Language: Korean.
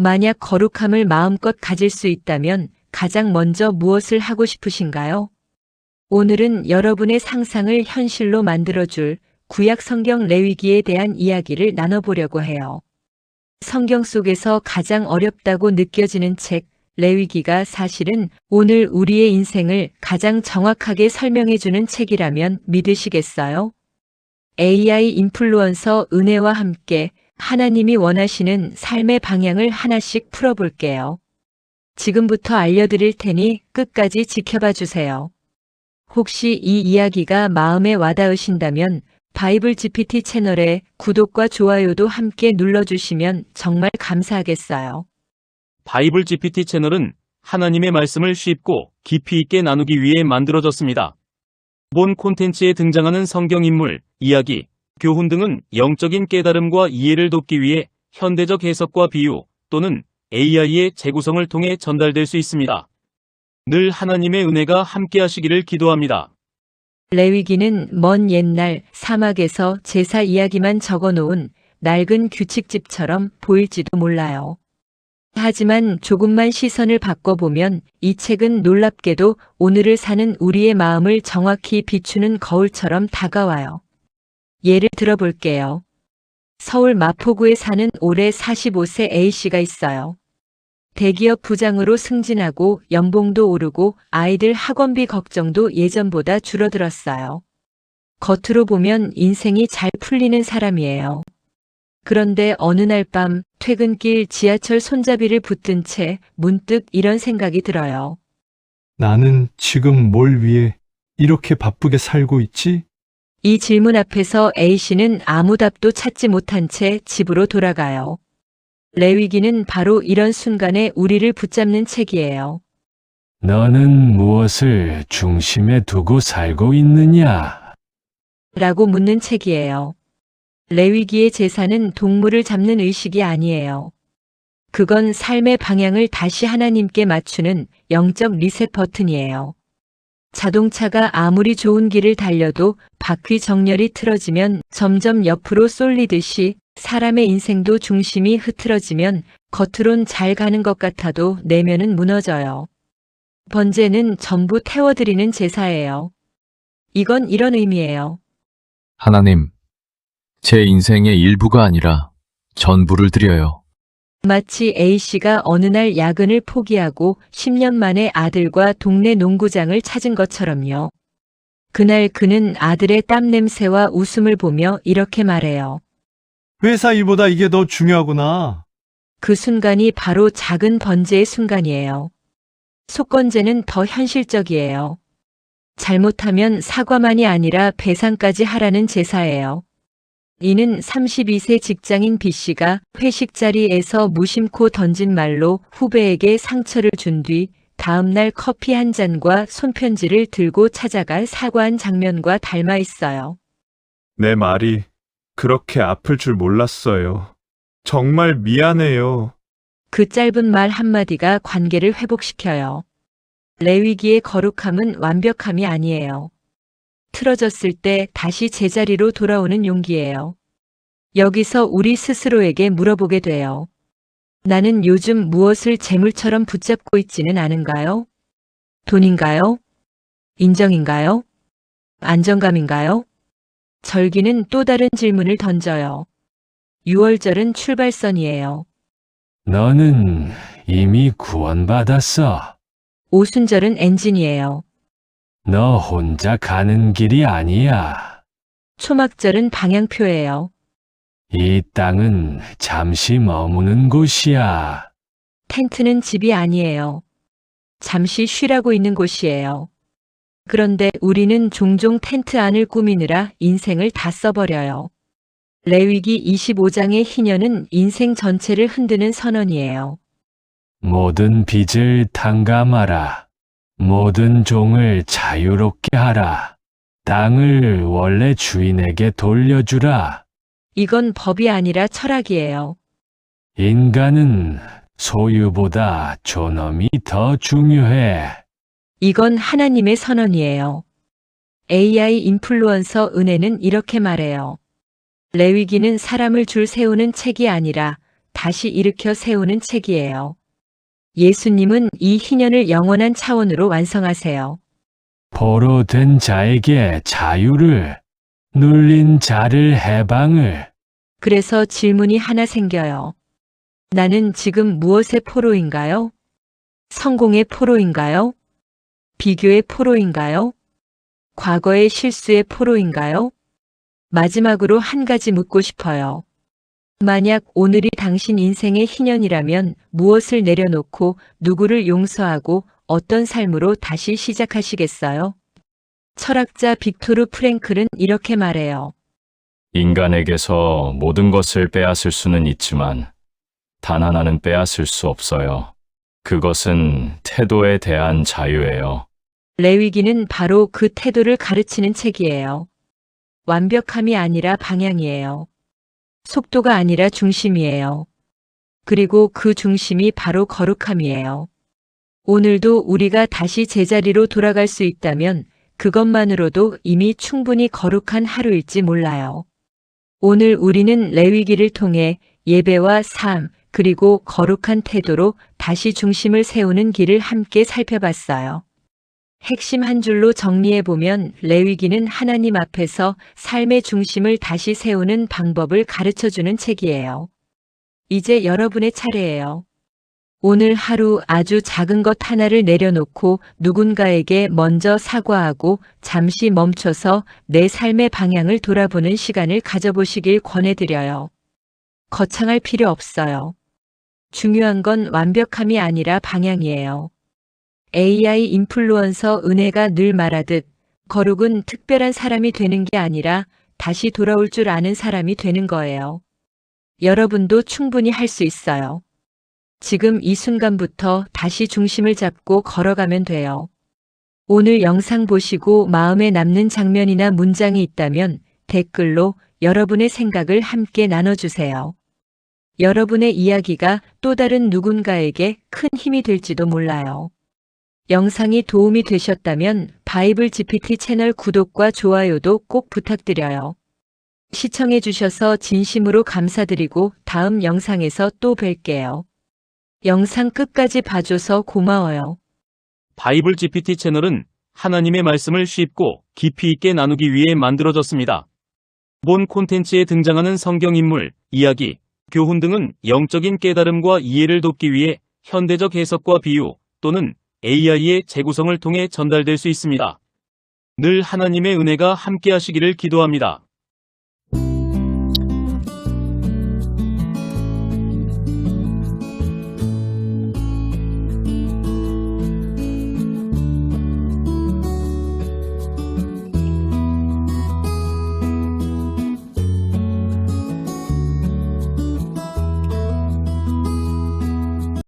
만약 거룩함을 마음껏 가질 수 있다면 가장 먼저 무엇을 하고 싶으신가요? 오늘은 여러분의 상상을 현실로 만들어줄 구약 성경 레위기에 대한 이야기를 나눠보려고 해요. 성경 속에서 가장 어렵다고 느껴지는 책, 레위기가 사실은 오늘 우리의 인생을 가장 정확하게 설명해주는 책이라면 믿으시겠어요? AI 인플루언서 은혜와 함께 하나님이 원하시는 삶의 방향을 하나씩 풀어볼게요. 지금부터 알려드릴 테니 끝까지 지켜봐 주세요. 혹시 이 이야기가 마음에 와닿으신다면 바이블 GPT 채널에 구독과 좋아요도 함께 눌러주시면 정말 감사하겠어요. 바이블 GPT 채널은 하나님의 말씀을 쉽고 깊이 있게 나누기 위해 만들어졌습니다. 본 콘텐츠에 등장하는 성경 인물, 이야기, 교훈 등은 영적인 깨달음과 이해를 돕기 위해 현대적 해석과 비유 또는 AI의 재구성을 통해 전달될 수 있습니다. 늘 하나님의 은혜가 함께 하시기를 기도합니다. 레위기는 먼 옛날 사막에서 제사 이야기만 적어 놓은 낡은 규칙집처럼 보일지도 몰라요. 하지만 조금만 시선을 바꿔보면 이 책은 놀랍게도 오늘을 사는 우리의 마음을 정확히 비추는 거울처럼 다가와요. 예를 들어볼게요. 서울 마포구에 사는 올해 45세 A씨가 있어요. 대기업 부장으로 승진하고 연봉도 오르고 아이들 학원비 걱정도 예전보다 줄어들었어요. 겉으로 보면 인생이 잘 풀리는 사람이에요. 그런데 어느 날 밤 퇴근길 지하철 손잡이를 붙든 채 문득 이런 생각이 들어요. 나는 지금 뭘 위해 이렇게 바쁘게 살고 있지? 이 질문 앞에서 A씨는 아무 답도 찾지 못한 채 집으로 돌아가요. 레위기는 바로 이런 순간에 우리를 붙잡는 책이에요. 너는 무엇을 중심에 두고 살고 있느냐? 라고 묻는 책이에요. 레위기의 제사는 동물을 잡는 의식이 아니에요. 그건 삶의 방향을 다시 하나님께 맞추는 영적 리셋 버튼이에요. 자동차가 아무리 좋은 길을 달려도 바퀴 정렬이 틀어지면 점점 옆으로 쏠리듯이 사람의 인생도 중심이 흐트러지면 겉으론 잘 가는 것 같아도 내면은 무너져요. 번제는 전부 태워드리는 제사예요. 이건 이런 의미예요. 하나님, 제 인생의 일부가 아니라 전부를 드려요. 마치 A씨가 어느 날 야근을 포기하고 10년 만에 아들과 동네 농구장을 찾은 것처럼요. 그날 그는 아들의 땀 냄새와 웃음을 보며 이렇게 말해요. 회사 일보다 이게 더 중요하구나. 그 순간이 바로 작은 번제의 순간이에요. 속건제는 더 현실적이에요. 잘못하면 사과만이 아니라 배상까지 하라는 제사예요. 이는 32세 직장인 B씨가 회식 자리에서 무심코 던진 말로 후배에게 상처를 준 뒤 다음날 커피 한 잔과 손편지를 들고 찾아갈 사과한 장면과 닮아 있어요. 내 말이 그렇게 아플 줄 몰랐어요. 정말 미안해요. 그 짧은 말 한마디가 관계를 회복시켜요. 레위기의 거룩함은 완벽함이 아니에요. 틀어졌을 때 다시 제자리로 돌아오는 용기예요. 여기서 우리 스스로에게 물어보게 돼요. 나는 요즘 무엇을 재물처럼 붙잡고 있지는 않은가요? 돈인가요? 인정인가요? 안정감인가요? 절기는 또 다른 질문을 던져요. 6월절은 출발선이에요. 너는 이미 구원받았어. 오순절은 엔진이에요. 너 혼자 가는 길이 아니야. 초막절은 방향표예요. 이 땅은 잠시 머무는 곳이야. 텐트는 집이 아니에요. 잠시 쉬라고 있는 곳이에요. 그런데 우리는 종종 텐트 안을 꾸미느라 인생을 다 써버려요. 레위기 25장의 희년은 인생 전체를 흔드는 선언이에요. 모든 빚을 탕감하라. 모든 종을 자유롭게 하라. 땅을 원래 주인에게 돌려주라. 이건 법이 아니라 철학이에요. 인간은 소유보다 존엄이 더 중요해. 이건 하나님의 선언이에요. AI 인플루언서 은혜는 이렇게 말해요. 레위기는 사람을 줄 세우는 책이 아니라 다시 일으켜 세우는 책이에요. 예수님은 이 희년을 영원한 차원으로 완성하세요. 포로 된 자에게 자유를, 눌린 자를 해방을, 그래서 질문이 하나 생겨요. 나는 지금 무엇의 포로인가요? 성공의 포로인가요? 비교의 포로인가요? 과거의 실수의 포로인가요? 마지막으로 한 가지 묻고 싶어요. 만약 오늘이 당신 인생의 희년이라면 무엇을 내려놓고 누구를 용서하고 어떤 삶으로 다시 시작하시겠어요? 철학자 빅토르 프랭클은 이렇게 말해요. 인간에게서 모든 것을 빼앗을 수는 있지만 단 하나는 빼앗을 수 없어요. 그것은 태도에 대한 자유예요. 레위기는 바로 그 태도를 가르치는 책이에요. 완벽함이 아니라 방향이에요. 속도가 아니라 중심이에요. 그리고 그 중심이 바로 거룩함이에요. 오늘도 우리가 다시 제자리로 돌아갈 수 있다면 그것만으로도 이미 충분히 거룩한 하루일지 몰라요. 오늘 우리는 레위기를 통해 예배와 삶, 그리고 거룩한 태도로 다시 중심을 세우는 길을 함께 살펴봤어요. 핵심 한 줄로 정리해보면 레위기는 하나님 앞에서 삶의 중심을 다시 세우는 방법을 가르쳐주는 책이에요. 이제 여러분의 차례예요. 오늘 하루 아주 작은 것 하나를 내려놓고 누군가에게 먼저 사과하고 잠시 멈춰서 내 삶의 방향을 돌아보는 시간을 가져보시길 권해드려요. 거창할 필요 없어요. 중요한 건 완벽함이 아니라 방향이에요. AI 인플루언서 은혜가 늘 말하듯 거룩은 특별한 사람이 되는 게 아니라 다시 돌아올 줄 아는 사람이 되는 거예요. 여러분도 충분히 할 수 있어요. 지금 이 순간부터 다시 중심을 잡고 걸어가면 돼요. 오늘 영상 보시고 마음에 남는 장면이나 문장이 있다면 댓글로 여러분의 생각을 함께 나눠주세요. 여러분의 이야기가 또 다른 누군가에게 큰 힘이 될지도 몰라요. 영상이 도움이 되셨다면 바이블 GPT 채널 구독과 좋아요도 꼭 부탁드려요. 시청해주셔서 진심으로 감사드리고 다음 영상에서 또 뵐게요. 영상 끝까지 봐줘서 고마워요. 바이블 GPT 채널은 하나님의 말씀을 쉽고 깊이 있게 나누기 위해 만들어졌습니다. 본 콘텐츠에 등장하는 성경 인물, 이야기, 교훈 등은 영적인 깨달음과 이해를 돕기 위해 현대적 해석과 비유 또는 AI의 재구성을 통해 전달될 수 있습니다. 늘 하나님의 은혜가 함께 하시기를 기도합니다.